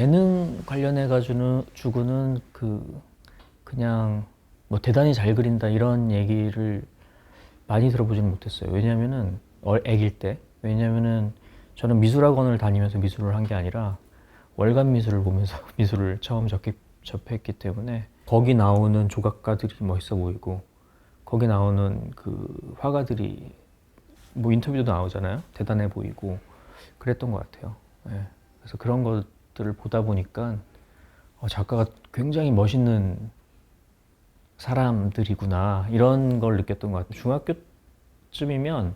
재능 관련해 가지고는 주고는 그 그냥 뭐 대단히 잘 그린다 이런 얘기를 많이 들어보지는 못했어요. 왜냐면은 어, 아기일 때 왜냐면은 저는 미술학원을 다니면서 미술을 한 게 아니라 월간 미술을 보면서 미술을 처음 접기, 접했기 때문에 거기 나오는 조각가들이 멋있어 보이고 거기 나오는 그 화가들이 뭐 인터뷰도 나오잖아요. 대단해 보이고 그랬던 것 같아요. 예. 그래서 그런 것 들을 보다 보니까 어, 작가가 굉장히 멋있는 사람들이구나 이런 걸 느꼈던 것 같아요. 중학교쯤이면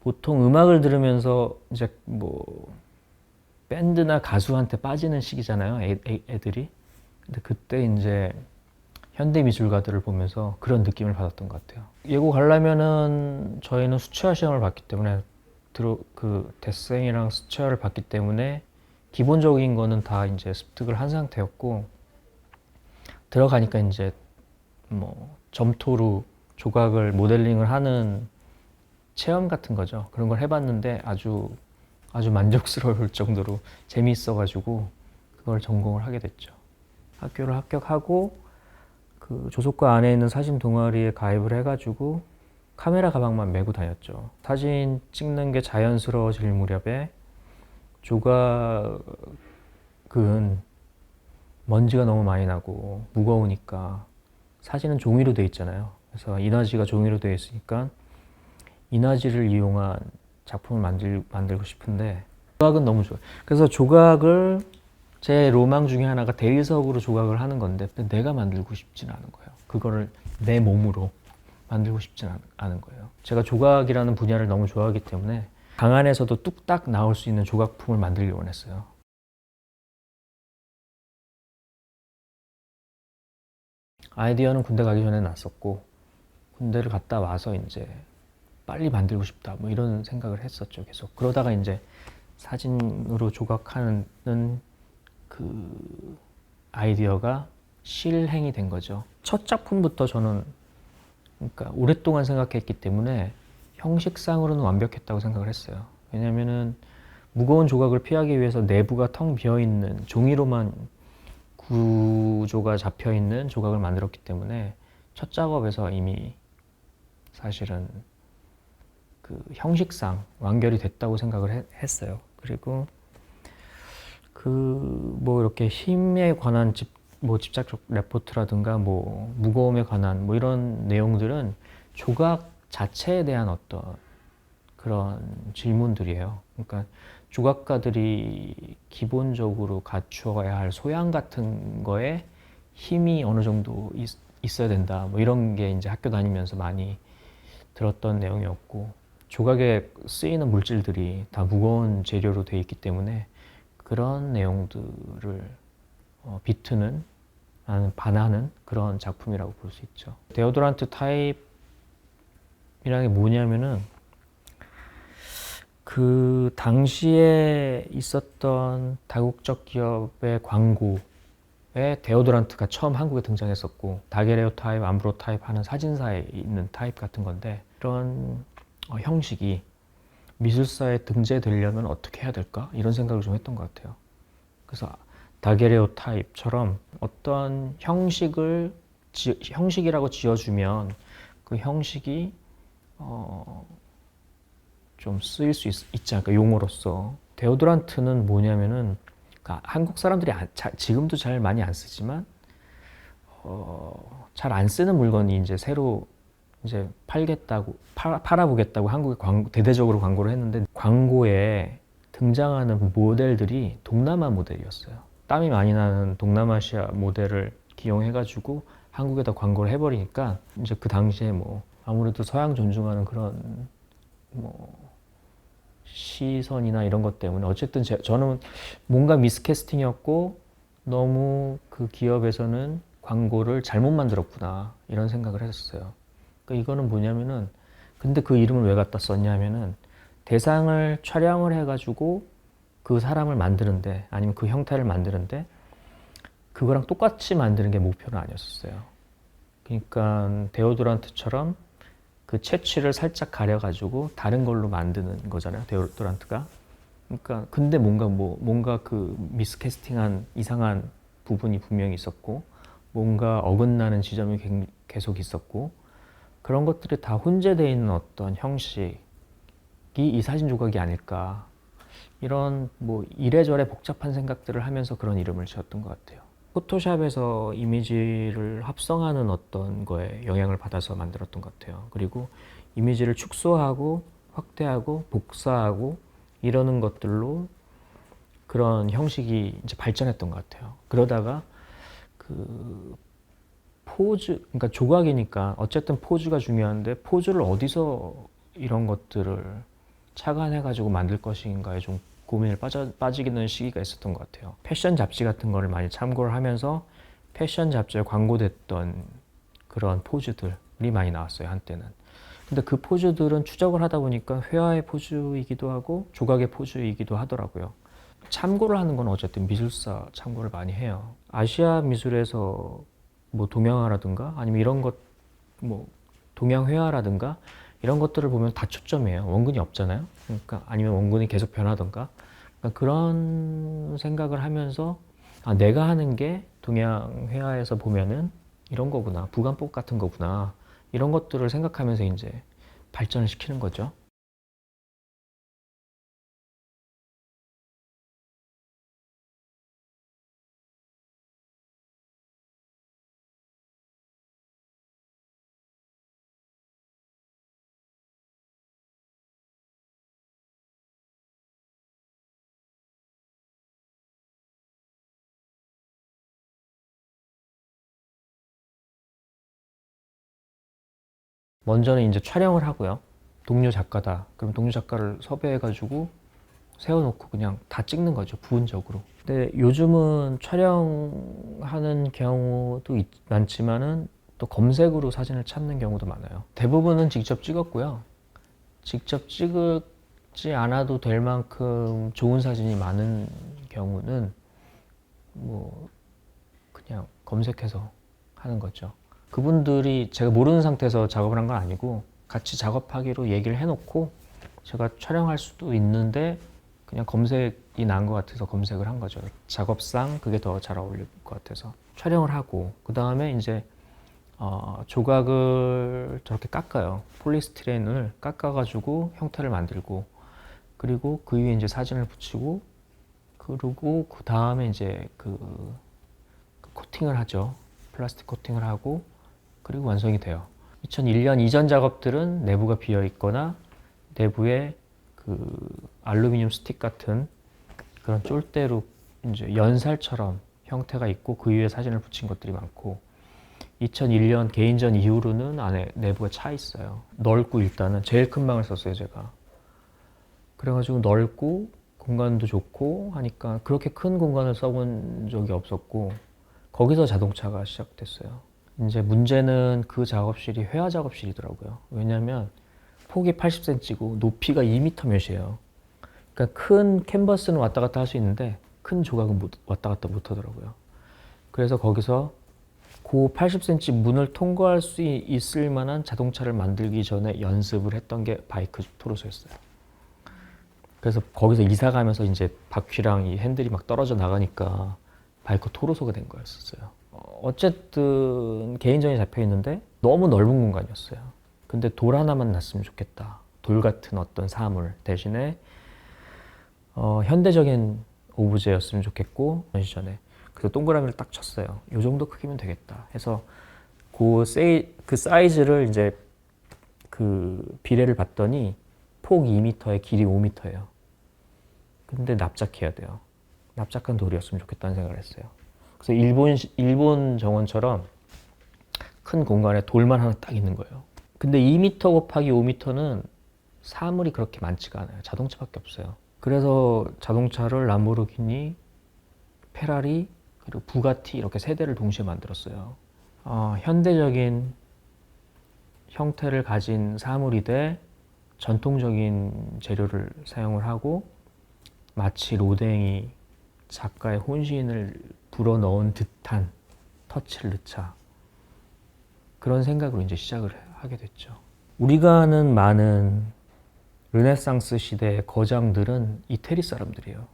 보통 음악을 들으면서 이제 뭐 밴드나 가수한테 빠지는 시기잖아요. 애, 애, 애들이. 근데 그때 이제 현대 미술가들을 보면서 그런 느낌을 받았던 것 같아요. 예고 가려면은 저희는 수채화 시험을 봤기 때문에 들어 그 데생이랑 수채화를 봤기 때문에 기본적인 거는 다 이제 습득을 한 상태였고 들어가니까 이제 뭐 점토로 조각을 모델링을 하는 체험 같은 거죠. 그런 걸 해봤는데 아주 아주 만족스러울 정도로 재미있어가지고 그걸 전공을 하게 됐죠. 학교를 합격하고 그 조속과 안에 있는 사진 동아리에 가입을 해가지고 카메라 가방만 메고 다녔죠. 사진 찍는 게 자연스러워질 무렵에 조각은 먼지가 너무 많이 나고 무거우니까 사진은 종이로 돼 있잖아요. 그래서 이나지가 종이로 되어 있으니까 이나지를 이용한 작품을 만들, 만들고 싶은데 조각은 너무 좋아요. 그래서 조각을 제 로망 중에 하나가 대리석으로 조각을 하는 건데 내가 만들고 싶지는 않은 거예요. 그거를 내 몸으로 만들고 않- 않은 거예요. 제가 조각이라는 분야를 너무 좋아하기 때문에 방 안에서도 뚝딱 나올 수 있는 조각품을 만들기 원했어요. 아이디어는 군대 가기 전에 났었고 군대를 갔다 와서 이제 빨리 만들고 싶다 뭐 이런 생각을 했었죠 계속 그러다가 이제 사진으로 조각하는 그 아이디어가 실행이 된 거죠 첫 작품부터 저는 그러니까 오랫동안 생각했기 때문에 형식상으로는 완벽했다고 생각을 했어요 왜냐면은 무거운 조각을 피하기 위해서 내부가 텅 비어 있는 종이로만 구조가 잡혀 있는 조각을 만들었기 때문에 첫 작업에서 이미 사실은 그 형식상 완결이 됐다고 생각을 해- 했어요. 그리고 그 뭐 이렇게 힘에 관한 집, 뭐 집착적 레포트라든가 뭐 무거움에 관한 뭐 이런 내용들은 조각 자체에 대한 어떤 그런 질문들이에요. 그러니까 조각가들이 기본적으로 갖추어야 할 소양 같은 거에 힘이 어느 정도 있, 있어야 된다. 뭐 이런 게 이제 학교 다니면서 많이 들었던 내용이었고 조각에 쓰이는 물질들이 다 무거운 재료로 돼 있기 때문에 그런 내용들을 어, 비트는 반하는 그런 작품이라고 볼 수 있죠. 데오도란트 타입 이라는 게 뭐냐면은 그 당시에 있었던 다국적 기업의 광고에 데오도란트가 처음 한국에 등장했었고 다게레오 타입, 암브로 타입 하는 사진사에 있는 타입 같은 건데 그런 어, 형식이 미술사에 등재되려면 어떻게 해야 될까 이런 생각을 좀 했던 것 같아요. 그래서 다게레오 타입처럼 어떤 형식을 지, 형식이라고 지어주면 그 형식이 어, 좀 쓰일 수 있, 지 않을까 용어로서 데오드란트는 뭐냐면은 그러니까 한국 사람들이 안- 자- 지금도 잘 많이 안 쓰지만 어, 잘 안 쓰는 물건이 이제 새로 이제 팔겠다고 팔아, 팔아 보겠다고 한국에 광고, 대대적으로 광고를 했는데 광고에 등장하는 모델들이 동남아 모델이었어요. 땀이 많이 나는 동남아시아 모델을 기용해가지고 한국에다 광고를 해버리니까 이제 그 당시에 뭐 아무래도 서양 존중하는 그런 뭐 시선이나 이런 것 때문에 어쨌든 제, 저는 뭔가 미스캐스팅이었고 너무 그 기업에서는 광고를 잘못 만들었구나 이런 생각을 했었어요. 그러니까 이거는 뭐냐면은 근데 그 이름을 왜 갖다 썼냐면은 대상을 촬영을 해가지고 그 사람을 만드는데 아니면 그 형태를 만드는데 그거랑 똑같이 만드는 게 목표는 아니었어요. 그러니까 데오도란트처럼 그 채취를 살짝 가려가지고 다른 걸로 만드는 거잖아요. 데오도란트가. 그러니까 근데 뭔가 뭐 뭔가 그 미스캐스팅한 이상한 부분이 분명히 있었고 뭔가 어긋나는 지점이 갱- 계속 있었고 그런 것들이 다 혼재되어 있는 어떤 형식이 이 사진 조각이 아닐까 이런 뭐 이래저래 복잡한 생각들을 하면서 그런 이름을 지었던 것 같아요. 포토샵에서 이미지를 합성하는 어떤 거에 영향을 받아서 만들었던 것 같아요. 그리고 이미지를 축소하고 확대하고 복사하고 이러는 것들로 그런 형식이 이제 발전했던 것 같아요. 그러다가 그 포즈, 그러니까 조각이니까 어쨌든 포즈가 중요한데 포즈를 어디서 이런 것들을 착안해가지고 만들 것인가에 좀 고민을 빠져, 빠지게 되는 시기가 있었던 것 같아요. 패션 잡지 같은 거를 많이 참고를 하면서 패션 잡지에 광고됐던 그런 포즈들이 많이 나왔어요, 한때는. 근데 그 포즈들은 추적을 하다 보니까 회화의 포즈이기도 하고 조각의 포즈이기도 하더라고요. 참고를 하는 건 어쨌든 미술사 참고를 많이 해요. 아시아 미술에서 뭐 동양화라든가 아니면 이런 것 뭐 동양 회화라든가 이런 것들을 보면 다 초점이에요. 원근이 없잖아요. 그러니까 아니면 원근이 계속 변하던가 그러니까 그런 생각을 하면서 아, 내가 하는 게 동양 회화에서 보면은 이런 거구나 부간법 같은 거구나 이런 것들을 생각하면서 이제 발전을 시키는 거죠. 먼저는 이제 촬영을 하고요. 동료 작가다. 그럼 동료 작가를 섭외해가지고 세워놓고 그냥 다 찍는 거죠. 부분적으로. 근데 요즘은 촬영하는 경우도 있- 많지만은 또 검색으로 사진을 찾는 경우도 많아요. 대부분은 직접 찍었고요. 직접 찍지 않아도 될 만큼 좋은 사진이 많은 경우는 뭐 그냥 검색해서 하는 거죠. 그분들이 제가 모르는 상태에서 작업을 한 건 아니고 같이 작업하기로 얘기를 해놓고 제가 촬영할 수도 있는데 그냥 검색이 난 것 같아서 검색을 한 거죠. 작업상 그게 더 잘 어울릴 것 같아서 촬영을 하고 그 다음에 이제 어, 조각을 저렇게 깎아요. 폴리스티렌을 깎아가지고 형태를 만들고 그리고 그 위에 이제 사진을 붙이고 그리고 그 다음에 이제 그, 그 코팅을 하죠. 플라스틱 코팅을 하고 그리고 완성이 돼요. 2001년 이전 작업들은 내부가 비어 있거나 내부에 그 알루미늄 스틱 같은 그런 쫄대로 이제 연살처럼 형태가 있고 그 위에 사진을 붙인 것들이 많고 2001년 개인전 이후로는 안에 내부가 차 있어요. 넓고 일단은 제일 큰 방을 썼어요 제가. 그래가지고 넓고 공간도 좋고 하니까 그렇게 큰 공간을 써본 적이 없었고 거기서 자동차가 시작됐어요. 이제 문제는 그 작업실이 회화 작업실이더라고요. 왜냐하면 폭이 80cm고 높이가 2m 몇이에요. 그러니까 큰 캔버스는 왔다 갔다 할 수 있는데 큰 조각은 못, 왔다 갔다 못 하더라고요. 그래서 거기서 그 80cm 문을 통과할 수 이- 있을 만한 자동차를 만들기 전에 연습을 했던 게 바이크 토로소였어요. 그래서 거기서 이사 가면서 이제 바퀴랑 이 핸들이 막 떨어져 나가니까 바이크 토로소가 된 거였었어요. 어, 어쨌든 개인전이 잡혀 있는데 너무 넓은 공간이었어요. 근데 돌 하나만 났으면 좋겠다. 돌 같은 어떤 사물 대신에 어, 현대적인 오브제였으면 좋겠고 전시전에 그래서 동그라미를 딱 쳤어요. 이 정도 크기면 되겠다. 해서 그, 세이, 그 사이즈를 이제 그 비례를 봤더니 폭 2m에 길이 5m예요. 근데 납작해야 돼요. 납작한 돌이었으면 좋겠다는 생각을 했어요. 그래서 일본 일본 정원처럼 큰 공간에 돌만 하나 딱 있는 거예요. 근데 2m 곱하기 5m는 사물이 그렇게 많지가 않아요. 자동차밖에 없어요. 그래서 자동차를 람보르기니, 페라리, 그리고 부가티 이렇게 세 대를 동시에 만들었어요. 어, 현대적인 형태를 가진 사물이 돼 전통적인 재료를 사용을 하고 마치 로댕이 작가의 혼신을 불어넣은 듯한 터치를 넣자 그런 생각으로 이제 시작을 하게 됐죠. 우리가 아는 많은 르네상스 시대의 거장들은 이태리 사람들이에요.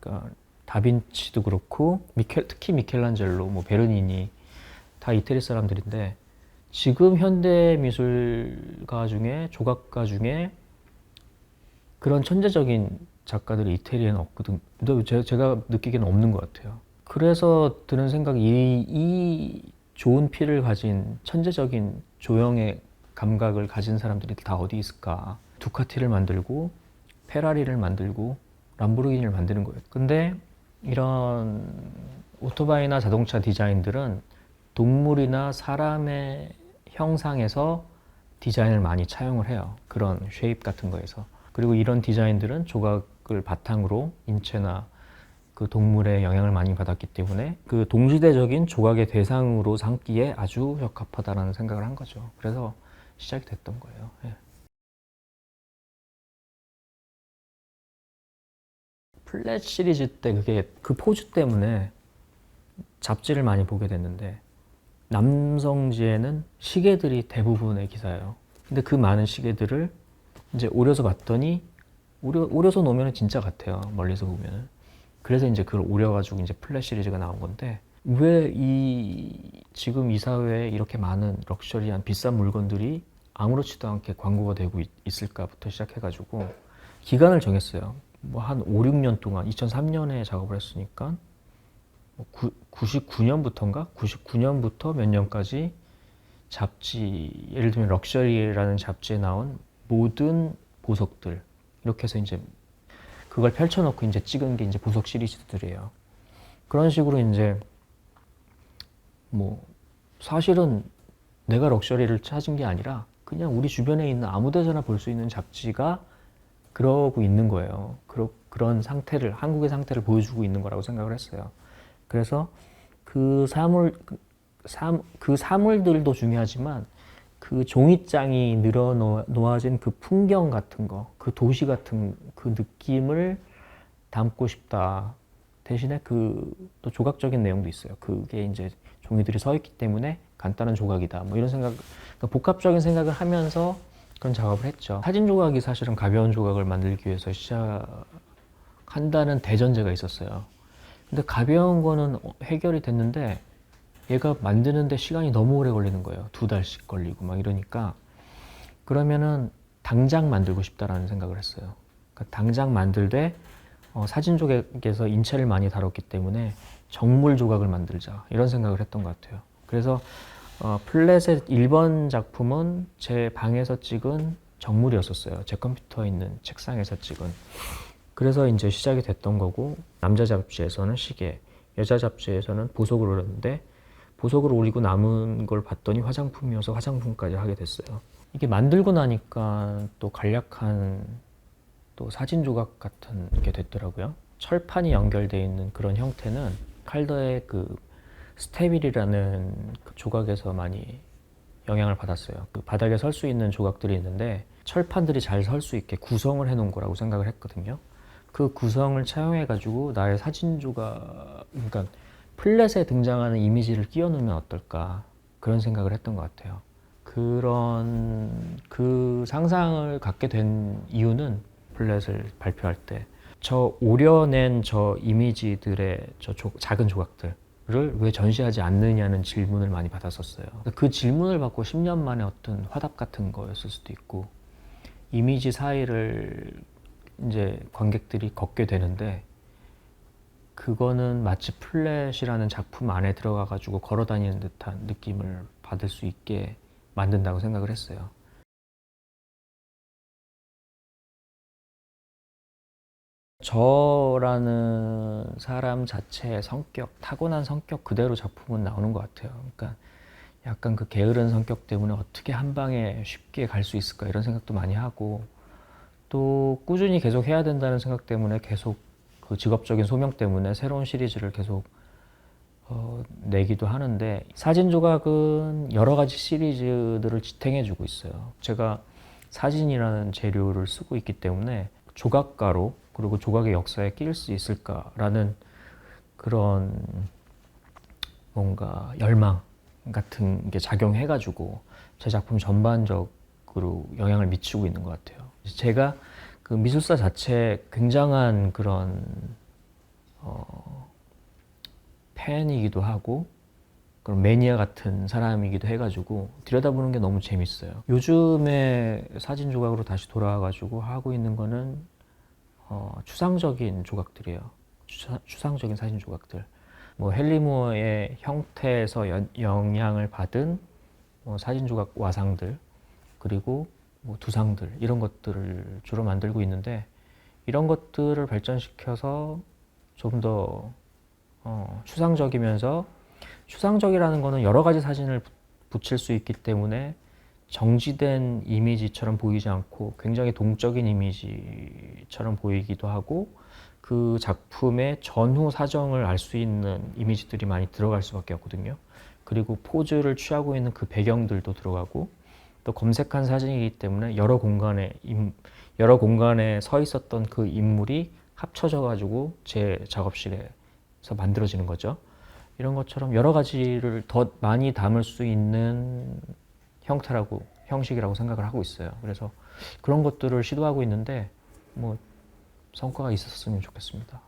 그러니까 다빈치도 그렇고 미켈, 특히 미켈란젤로, 뭐 베르니니 다 이태리 사람들인데 지금 현대 미술가 중에 조각가 중에 그런 천재적인 작가들이 이태리에는 없거든. 제가 느끼기에는 없는 것 같아요. 그래서 드는 생각이 이, 이 좋은 피를 가진 천재적인 조형의 감각을 가진 사람들이 다 어디 있을까? 두카티를 만들고 페라리를 만들고 람보르기니를 만드는 거예요. 근데 이런 오토바이나 자동차 디자인들은 동물이나 사람의 형상에서 디자인을 많이 차용을 해요. 그런 쉐입 같은 거에서. 그리고 이런 디자인들은 조각을 바탕으로 인체나 그 동물의 영향을 많이 받았기 때문에 그 동시대적인 조각의 대상으로 삼기에 아주 적합하다라는 생각을 한 거죠. 그래서 시작이 됐던 거예요. 예. 플랫 시리즈 때 그게 그 포즈 때문에 잡지를 많이 보게 됐는데 남성지에는 시계들이 대부분의 기사예요. 근데 그 많은 시계들을 이제 오려서 봤더니 오려, 오려서 놓으면 진짜 같아요. 멀리서 보면은. 그래서 이제 그걸 오려가지고 이제 플랫 시리즈가 나온 건데 왜 이 지금 이 사회에 이렇게 많은 럭셔리한 비싼 물건들이 아무렇지도 않게 광고가 되고 있, 있을까부터 시작해가지고 기간을 정했어요. 뭐 한 5, 6년 동안 2003년에 작업을 했으니까 뭐 99년부터인가? 99년부터 몇 년까지 잡지 예를 들면 럭셔리라는 잡지에 나온 모든 보석들 이렇게 해서 이제 그걸 펼쳐놓고 이제 찍은 게 이제 보석 시리즈들이에요. 그런 식으로 이제 뭐 사실은 내가 럭셔리를 찾은 게 아니라 그냥 우리 주변에 있는 아무 데서나 볼 수 있는 잡지가 그러고 있는 거예요. 그러, 그런 상태를 한국의 상태를 보여주고 있는 거라고 생각을 했어요. 그래서 그 사물 그, 사, 그 사물들도 중요하지만 그 종이장이 늘어 놓아진 그 풍경 같은 거, 그 도시 같은 그 느낌을 담고 싶다. 대신에 그 또 조각적인 내용도 있어요. 그게 이제 종이들이 서 있기 때문에 간단한 조각이다. 뭐 이런 생각, 그러니까 복합적인 생각을 하면서 그런 작업을 했죠. 사진 조각이 사실은 가벼운 조각을 만들기 위해서 시작한다는 대전제가 있었어요. 근데 가벼운 거는 해결이 됐는데 얘가 만드는데 시간이 너무 오래 걸리는 거예요. 두 달씩 걸리고 막 이러니까 그러면은 당장 만들고 싶다라는 생각을 했어요. 그러니까 당장 만들되 어, 사진 조각에서 인체를 많이 다뤘기 때문에 정물 조각을 만들자 이런 생각을 했던 것 같아요. 그래서 어, 플랫의 1번 작품은 제 방에서 찍은 정물이었었어요. 제 컴퓨터에 있는 책상에서 찍은. 그래서 이제 시작이 됐던 거고 남자 잡지에서는 시계, 여자 잡지에서는 보석을 올렸는데 보석을 올리고 남은 걸 봤더니 화장품이어서 화장품까지 하게 됐어요. 이게 만들고 나니까 또 간략한 또 사진 조각 같은 게 됐더라고요. 철판이 연결되어 있는 그런 형태는 칼더의 그 스테빌이라는 그 조각에서 많이 영향을 받았어요. 그 바닥에 설 수 있는 조각들이 있는데 철판들이 잘 설 수 있게 구성을 해놓은 거라고 생각을 했거든요. 그 구성을 차용해 가지고 나의 사진 조각, 그러니까 플랫에 등장하는 이미지를 끼워 넣으면 어떨까 그런 생각을 했던 것 같아요. 그런 그 상상을 갖게 된 이유는 플랫을 발표할 때 저 오려낸 저 이미지들의 저 조, 작은 조각들을 왜 전시하지 않느냐는 질문을 많이 받았었어요. 그 질문을 받고 10년 만에 어떤 화답 같은 거였을 수도 있고 이미지 사이를 이제 관객들이 걷게 되는데 그거는 마치 플랫이라는 작품 안에 들어가 가지고 걸어 다니는 듯한 느낌을 받을 수 있게 만든다고 생각을 했어요. 저라는 사람 자체의 성격, 타고난 성격 그대로 작품은 나오는 것 같아요. 그러니까 약간 그 게으른 성격 때문에 어떻게 한 방에 쉽게 갈 수 있을까 이런 생각도 많이 하고 또 꾸준히 계속 해야 된다는 생각 때문에 계속 그 직업적인 소명 때문에 새로운 시리즈를 계속 어, 내기도 하는데 사진 조각은 여러 가지 시리즈들을 지탱해주고 있어요. 제가 사진이라는 재료를 쓰고 있기 때문에 조각가로 그리고 조각의 역사에 끼일 수 있을까라는 그런 뭔가 열망 같은 게 작용해가지고 제 작품 전반적으로 영향을 미치고 있는 것 같아요. 제가 그 미술사 자체에 굉장한 그런 어, 팬이기도 하고 그런 매니아 같은 사람이기도 해가지고 들여다보는 게 너무 재밌어요. 요즘에 사진 조각으로 다시 돌아와가지고 하고 있는 거는 어, 추상적인 조각들이에요. 추사, 추상적인 사진 조각들. 뭐 헨리무어의 형태에서 연- 영향을 받은 뭐 사진 조각 와상들 그리고 뭐 두상들 이런 것들을 주로 만들고 있는데 이런 것들을 발전시켜서 좀더 어, 추상적이면서 추상적이라는 거는 여러 가지 사진을 부- 붙일 수 있기 때문에 정지된 이미지처럼 보이지 않고 굉장히 동적인 이미지처럼 보이기도 하고 그 작품의 전후 사정을 알 수 있는 이미지들이 많이 들어갈 수밖에 없거든요. 그리고 포즈를 취하고 있는 그 배경들도 들어가고 또 검색한 사진이기 때문에 여러 공간에 임- 여러 공간에 서 있었던 그 인물이 합쳐져 가지고 제 작업실에서 만들어지는 거죠. 이런 것처럼 여러 가지를 더 많이 담을 수 있는 형태라고 형식이라고 생각을 하고 있어요. 그래서 그런 것들을 시도하고 있는데 뭐 성과가 있었으면 좋겠습니다.